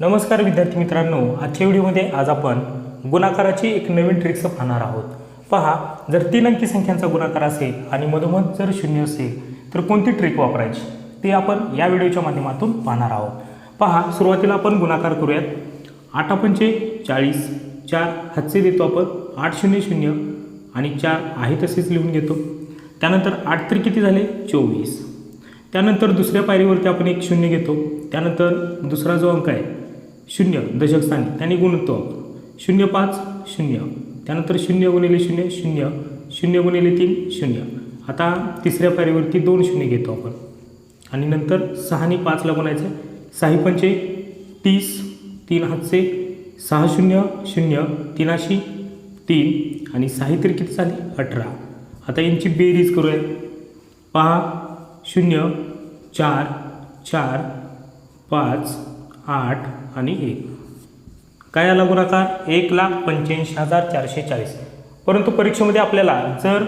नमस्कार विद्यार्थी मित्रांनो आजच्या व्हिडिओमध्ये आज आपण गुणाकाराची एक नवीन ट्रिक्स पाहणार आहोत. पहा जर तीन अंकी संख्यांचा गुणाकार असेल आणि मधोमध जर शून्य असेल तर कोणती ट्रिक वापरायची? ते आपण या व्हिडिओच्या माध्यमातून पाहणार आहोत. पहा सुरुवातीला आपण गुणाकार करूयात. आठ पंचे चाळीस चार हातचे देतो आपण आठ शून्य शून्य आणि चार आहे तसेच लिहून घेतो. त्यानंतर आठ तरी किती झाले? चोवीस. त्यानंतर दुसऱ्या पायरीवरती आपण एक शून्य घेतो. त्यानंतर दुसरा जो अंक आहे शून्य दशकस्थानी त्याने गुणत्व शून्य पाच शून्य. त्यानंतर शून्य गुणिले शून्य शून्य. शून्य गुणिले तीन शून्य. आता तिसऱ्या पायरीवरती दोन शून्य घेतो आपण. आणि नंतर सहाने पाचला गुणायचं सहा पंचे तीस तीन हातचे सहा शून्य शून्य तीनाशी तीन. आणि सहा तरी किती झाली? अठरा. आता यांची बेरीज करूया. पहा शून्य चार चार पाच आठ आणि एक. काय आला गुणाकार? एक लाख पंच्याऐंशी हजार चारशे चाळीस. परंतु परीक्षेमध्ये आपल्याला जर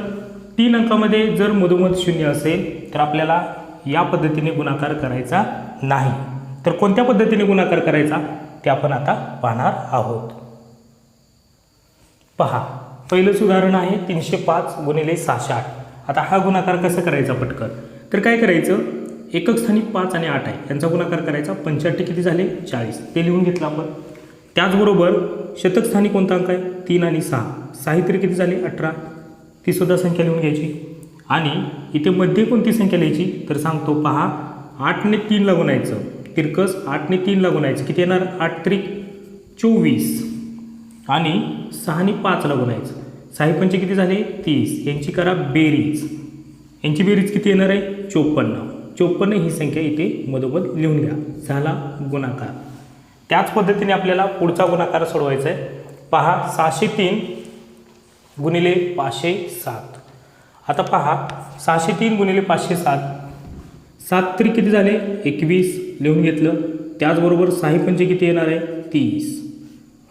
तीन अंकामध्ये जर मधोमध शून्य असेल तर आपल्याला या पद्धतीने गुणाकार करायचा नाही. तर कोणत्या पद्धतीने गुणाकार करायचा? ते आपण आता पाहणार आहोत. पहा पहिलंच उदाहरण आहे तीनशे पाच गुणिले सहाशे आठ. आता हा गुणाकार कसा करायचा पटकन? तर काय करायचं? एकक स्थानी पाच आणि आठ आहे. यांचा गुणाकार करायचा पंच्याहत्तर. किती झाले? चाळीस. ते लिहून घेतलं आपण. त्याचबरोबर शतकस्थानी कोणता अंक आहे? तीन आणि सहा. साहित्य किती झाले? अठरा. ती सुद्धा संख्या लिहून घ्यायची. आणि इथे मध्ये कोणती संख्या लिहायची? तर सांगतो पहा. आठने तीनला गुणायचं. तिरकस आठने तीनला गुणायचं. किती येणार? आठ त्रिक चोवीस. आणि सहाने पाचला गुणायचं. सहा पंचे किती झाले? तीस. यांची करा बेरीज. यांची बेरीज किती येणार आहे? चोपन्न. चोपन्न ही संख्या इथे मधोमध लिहून घ्या. झाला गुणाकार. त्याच पद्धतीने आपल्याला पुढचा गुणाकार सोडवायचा आहे. पहा सहाशे तीन गुणिले पाचशे सात. आता पहा सहाशे तीन गुणिले पाचशे सात. सात तरी किती झाले? एकवीस. लिहून घेतलं. त्याचबरोबर सहा पंचे किती येणार आहे? तीस.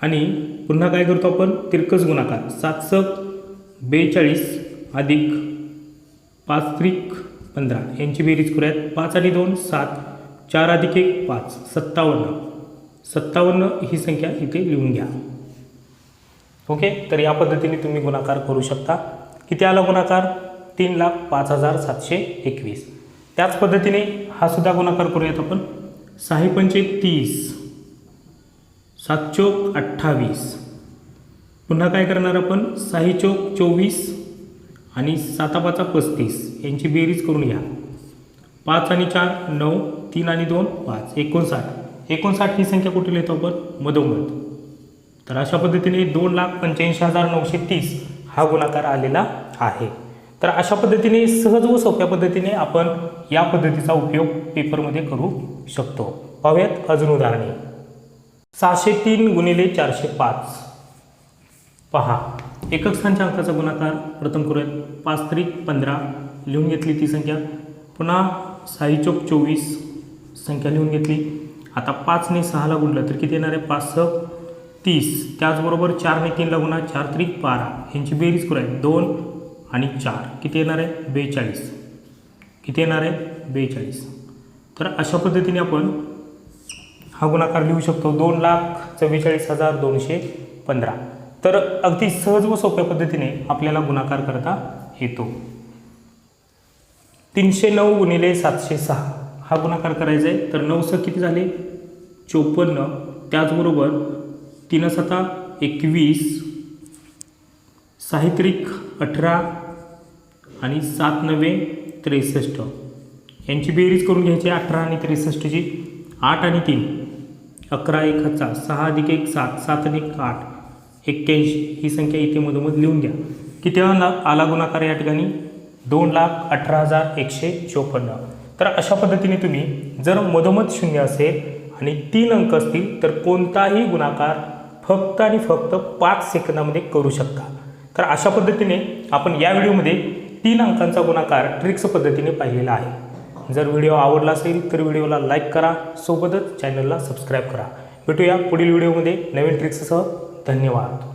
आणि पुन्हा काय करतो आपण? तिरकस गुणाकार. सात बेचाळीस अधिक पाच त्रिक पंधरा. यांची बेरीज करूयात. पाच आणि दोन सात. चार अधिक एक पाच. सत्तावन्न. सत्तावन्न ही संख्या इथे लिहून घ्या. ओके? तर या पद्धतीने तुम्ही गुणाकार करू शकता. किती आला गुणाकार? तीन लाख पाच हजार सातशे एकवीस. त्याच पद्धतीने हा सुद्धा गुणाकार करूयात आपण. सहा पंचे तीस. सात चोक अठ्ठावीस. पुन्हा काय करणार आपण? सहा चोक चोवीस. आणि सातापाचा पस्तीस. यांची बेरीज करून घ्या. पाच आणि चार नऊ तीन आणि दोन पाच. एकोणसाठ. एकोणसाठ ही संख्या कुठे लिहितो आपण? मधोमध. तर अशा पद्धतीने दोन लाख पंच्याऐंशी हजार नऊशे तीस हा गुणाकार आलेला आहे. तर अशा पद्धतीने सहज व सोप्या पद्धतीने आपण या पद्धतीचा उपयोग पेपरमध्ये करू शकतो. पाहूयात अजून उदाहरणे. सहाशे तीन गुणिले चारशे पाच. पहा. एकक स्थानच्या अंकाचा गुणाकार प्रथम करूयात पाच त्रिक पंधरा लिहून घेतली ती संख्या. पुन्हा साई चौक चोवीस संख्या लिहून घेतली. आता पाचने सहाला गुणलं तर किती येणार आहे? पाच सह तीस. त्याचबरोबर चारने तीनला गुणा चार त्रिक बारा. ह्यांची बेरीज करूयात दोन आणि चार. किती येणार आहे? बेचाळीस. किती येणार आहे? बेचाळीस. तर अशा पद्धतीने आपण हा गुणाकार लिहू शकतो. दोन लाख चव्वेचाळीस हजार दोनशे पंधरा. तर अगदी सहज व सोप्या पद्धतीने आपल्याला गुणाकार करता येतो. तीनशे नऊ गुणिले सातशे सहा हा गुणाकार करायचा आहे तर नऊ सह किती झाले? चोपन्न. त्याचबरोबर तीन सता एकवीस साहित्रिक अठरा आणि सात नव्वे त्रेसष्ट. यांची बेरीज करून घ्यायची अठरा आणि त्रेसष्टची आठ आणि तीन. अकरा एक हजार सहा अधिक एक सात सात अधिक आठ. एक्क्याऐंशी ही संख्या इथे मधोमध लिहून घ्या. किती आला आला गुणाकार या ठिकाणी? दोन लाख अठरा हजार एकशे चोपन्न. तर अशा पद्धतीने तुम्ही जर मधोमध शून्य असेल आणि तीन अंक असतील तर कोणताही गुणाकार फक्त आणि फक्त पाच सेकंदामध्ये करू शकता. तर अशा पद्धतीने आपण या व्हिडिओमध्ये तीन अंकांचा गुणाकार ट्रिक्स पद्धतीने पाहिलेला आहे. जर व्हिडिओ आवडला असेल तर व्हिडिओला लाईक करा सोबतच चॅनलला सबस्क्राईब करा. भेटूया पुढील व्हिडिओमध्ये नवीन ट्रिक्ससह धन्यवाद.